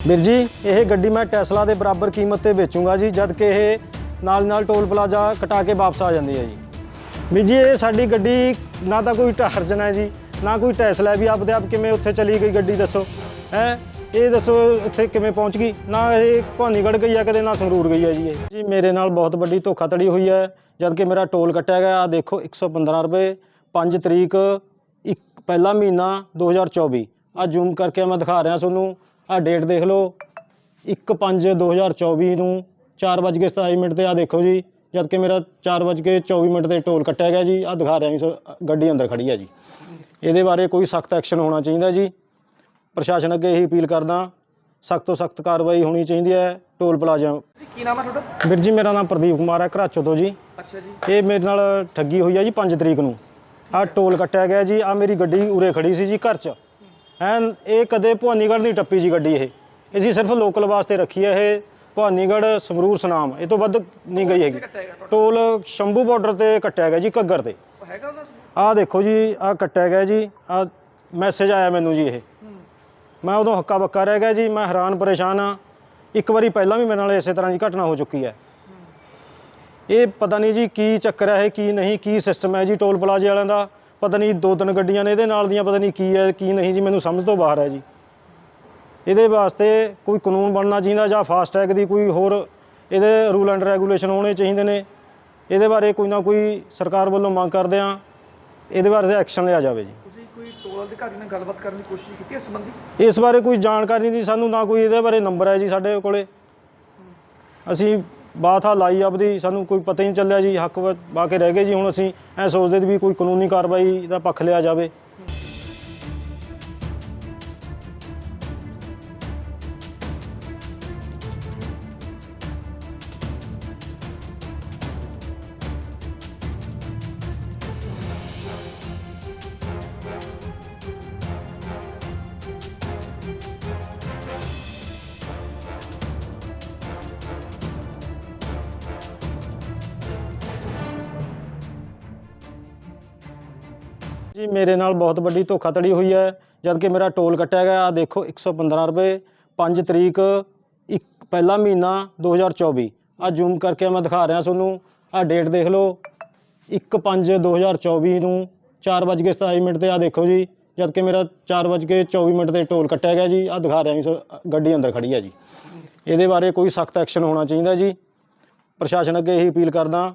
ਵੀਰ ਜੀ, ਇਹ ਗੱਡੀ ਮੈਂ ਟੈਸਲਾ ਦੇ ਬਰਾਬਰ ਕੀਮਤ ਤੇ ਵੇਚੂੰਗਾ ਜੀ, ਜਦ ਕਿ ਇਹ ਨਾਲ ਨਾਲ ਟੋਲ ਪਲਾਜ਼ਾ ਕਟਾ ਕੇ ਵਾਪਸ ਆ ਜਾਂਦੀ ਹੈ ਜੀ। ਵੀਰ ਜੀ, ਇਹ ਸਾਡੀ ਗੱਡੀ ਨਾ ਤਾਂ ਕੋਈ ਟਾਰਜਨ ਹੈ ਜੀ, ਨਾ ਕੋਈ ਟੈਸਲਾ ਵੀ ਆਪਦੇ ਆਪ ਕਿਵੇਂ ਉੱਥੇ ਚਲੀ ਗਈ ਗੱਡੀ ਦੱਸੋ, ਹੈ? ਇਹ ਦੱਸੋ ਉੱਥੇ ਕਿਵੇਂ ਪਹੁੰਚ ਗਈ, ਨਾ ਇਹ ਭਾਨੀਗੜ੍ਹ ਗਈ ਆ ਕਦੇ, ਨਾ ਸੰਗਰੂਰ ਗਈ ਆ ਜੀ ਇਹ। ਜੀ, ਮੇਰੇ ਨਾਲ ਬਹੁਤ ਵੱਡੀ ਧੋਖਾਧੜੀ ਹੋਈ ਹੈ, ਜਦ ਕਿ ਮੇਰਾ ਟੋਲ ਕੱਟਿਆ ਗਿਆ ਆ ਦੇਖੋ 115 ਰੁਪਏ 5 ਤਰੀਕ, ਇੱਕ ਪਹਿਲਾ ਮਹੀਨਾ 2024 ਆ ਜ਼ੂਮ ਕਰਕੇ ਮੈਂ ਦਿਖਾ ਰਿਹਾ ਤੁਹਾਨੂੰ ਆ ਡੇਟ ਦੇਖ ਲਓ। 1/5/2024 ਨੂੰ 4:27 ਮਿੰਟ ਤੇ ਆ ਦੇਖੋ ਜੀ। ਜਦ ਕਿ ਮੇਰਾ 4:24 ਮਿੰਟ ਤੇ ਟੋਲ ਕੱਟਿਆ ਗਿਆ ਜੀ। ਆ ਦਿਖਾ ਰਿਹਾ ਜੀ ਗੱਡੀ ਅੰਦਰ ਖੜੀ ਹੈ ਜੀ। ਇਹਦੇ ਬਾਰੇ ਕੋਈ ਸਖਤ ਐਕਸ਼ਨ ਹੋਣਾ ਚਾਹੀਦਾ ਜੀ। ਪ੍ਰਸ਼ਾਸਨ ਅੱਗੇ ਇਹੀ ਅਪੀਲ ਕਰਦਾ ਸਖਤ ਤੋਂ ਸਖਤ ਕਾਰਵਾਈ ਹੋਣੀ ਚਾਹੀਦੀ ਹੈ ਟੋਲ ਪਲਾਜ਼ਾ। ਕੀ ਨਾਮ ਹੈ ਤੁਹਾਡਾ? ਵੀਰ ਜੀ ਮੇਰਾ ਨਾਮ ਪ੍ਰਦੀਪ ਕੁਮਾਰ ਹੈ ਘਰਾਚੋ ਤੋਂ ਜੀ। ਅੱਛਾ ਜੀ। ਇਹ ਮੇਰੇ ਨਾਲ ਠੱਗੀ ਹੋਈ ਆ ਜੀ 5 ਤਰੀਕ ਨੂੰ। ਆ ਟੋਲ ਕੱਟਿਆ ਗਿਆ ਜੀ। ਆ ਮੇਰੀ ਗੱਡੀ ਉਰੇ ਖੜੀ ਸੀ ਜੀ ਘਰ 'ਚ। ਐਨ ਇਹ ਕਦੇ ਭਵਾਨੀਗੜ੍ਹ ਨਹੀਂ ਟੱਪੀ ਜੀ ਗੱਡੀ ਇਹ। ਅਸੀਂ ਸਿਰਫ ਲੋਕਲ ਵਾਸਤੇ ਰੱਖੀ ਹੈ ਇਹ। ਭਵਾਨੀਗੜ੍ਹ ਸੰਗਰੂਰ ਸੁਨਾਮ ਇਹ ਤੋਂ ਵੱਧ ਨਹੀਂ ਗਈ ਹੈਗੀ। ਟੋਲ ਸ਼ੰਭੂ ਬਾਰਡਰ ਤੇ ਕੱਟਿਆ ਗਿਆ ਜੀ ਘੱਗਰ ਤੇ। ਉਹ ਹੈਗਾ ਉਹਦਾ ਆਹ ਦੇਖੋ ਜੀ ਆਹ ਕੱਟਿਆ ਗਿਆ ਜੀ ਆ ਮੈਸੇਜ ਆਇਆ ਮੈਨੂੰ ਜੀ ਇਹ। ਮੈਂ ਉਦੋਂ ਹੱਕਾ ਬੱਕਾ ਰਹਿ ਗਿਆ ਜੀ ਮੈਂ ਹੈਰਾਨ ਪਰੇਸ਼ਾਨ ਆ ਇੱਕ ਵਾਰੀ ਪਹਿਲਾਂ ਵੀ ਮੇਰੇ ਨਾਲ ਇਸੇ ਤਰ੍ਹਾਂ ਦੀ ਘਟਨਾ ਹੋ ਚੁੱਕੀ ਹੈ। ਇਹ ਪਤਾ ਨਹੀਂ ਜੀ ਕੀ ਚੱਕਰ ਹੈ ਇਹ ਕੀ ਨਹੀਂ ਕੀ ਸਿਸਟਮ ਹੈ ਜੀ ਟੋਲ ਪਲਾਜ਼ੇ ਵਾਲਿਆਂ ਦਾ। ਪਤਾ ਨਹੀਂ ਦੋ ਤਿੰਨ ਗੱਡੀਆਂ ਨੇ ਇਹਦੇ ਨਾਲ ਦੀਆਂ ਪਤਾ ਨਹੀਂ ਕੀ ਹੈ ਕੀ ਨਹੀਂ ਜੀ ਮੈਨੂੰ ਸਮਝ ਤੋਂ ਬਾਹਰ ਹੈ ਜੀ। ਇਹਦੇ ਵਾਸਤੇ ਕੋਈ ਕਾਨੂੰਨ ਬਣਨਾ ਚਾਹੀਦਾ ਜਾਂ ਫਾਸਟੈਗ ਦੀ ਕੋਈ ਹੋਰ ਇਹਦੇ ਰੂਲ ਐਂਡ ਰੈਗੂਲੇਸ਼ਨ ਹੋਣੇ ਚਾਹੀਦੇ ਨੇ। ਇਹਦੇ ਬਾਰੇ ਕੋਈ ਨਾ ਕੋਈ ਸਰਕਾਰ ਵੱਲੋਂ ਮੰਗ ਕਰਦੇ ਆ ਇਹਦੇ ਬਾਰੇ ਐਕਸ਼ਨ ਲਿਆ ਜਾਵੇ ਜੀ। ਤੁਸੀਂ ਕੋਈ ਟੋਲ ਅਧਿਕਾਰੀ ਨਾਲ ਗੱਲਬਾਤ ਕਰਨ ਦੀ ਕੋਸ਼ਿਸ਼ ਕੀਤੀ ਇਸ ਸੰਬੰਧੀ? ਇਸ ਬਾਰੇ ਕੋਈ ਜਾਣਕਾਰੀ ਨਹੀਂ ਸਾਨੂੰ ਨਾ ਕੋਈ ਇਹਦੇ ਬਾਰੇ ਨੰਬਰ ਹੈ ਜੀ ਸਾਡੇ ਕੋਲੇ। ਅਸੀਂ ਬਾਤ ਆ ਲਾਈ ਆਪਦੀ, ਸਾਨੂੰ ਕੋਈ ਪਤਾ ਹੀ ਨਹੀਂ ਚੱਲਿਆ ਜੀ, ਹੱਕ ਵਾ ਕੇ ਰਹਿ ਗਏ ਜੀ, ਹੁਣ ਅਸੀਂ ਐ ਸੋਚਦੇ ਵੀ ਕੋਈ ਕਾਨੂੰਨੀ ਕਾਰਵਾਈ ਦਾ ਪੱਖ ਲਿਆ ਜਾਵੇ। ਜੀ, ਮੇਰੇ ਨਾਲ ਬਹੁਤ ਵੱਡੀ ਧੋਖਾਧੜੀ ਹੋਈ ਹੈ ਜਦ ਕਿ ਮੇਰਾ ਟੋਲ ਕੱਟਿਆ ਗਿਆ। ਆ ਦੇਖੋ 115 ਰੁਪਏ 5 ਤਰੀਕ, ਇੱਕ ਪਹਿਲਾ ਮਹੀਨਾ 2024 ਆ ਜ਼ੂਮ ਕਰਕੇ ਮੈਂ ਦਿਖਾ ਰਿਹਾ ਤੁਹਾਨੂੰ। ਆ ਡੇਟ ਦੇਖ ਲਓ। 1/5/2024 ਨੂੰ 4:27 ਮਿੰਟ ਤੇ ਆ ਦੇਖੋ ਜੀ ਜਦ ਕਿ ਮੇਰਾ 4:24 ਮਿੰਟ ਤੇ ਟੋਲ ਕੱਟਿਆ ਗਿਆ ਜੀ। ਆ ਦਿਖਾ ਰਿਹਾ ਵੀ ਸੋ ਗੱਡੀ ਅੰਦਰ ਖੜੀ ਹੈ ਜੀ। ਇਹਦੇ ਬਾਰੇ ਕੋਈ ਸਖਤ ਐਕਸ਼ਨ ਹੋਣਾ ਚਾਹੀਦਾ ਜੀ। ਪ੍ਰਸ਼ਾਸਨ ਅੱਗੇ ਇਹੀ ਅਪੀਲ ਕਰਦਾ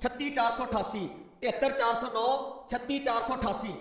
36488 73409 36488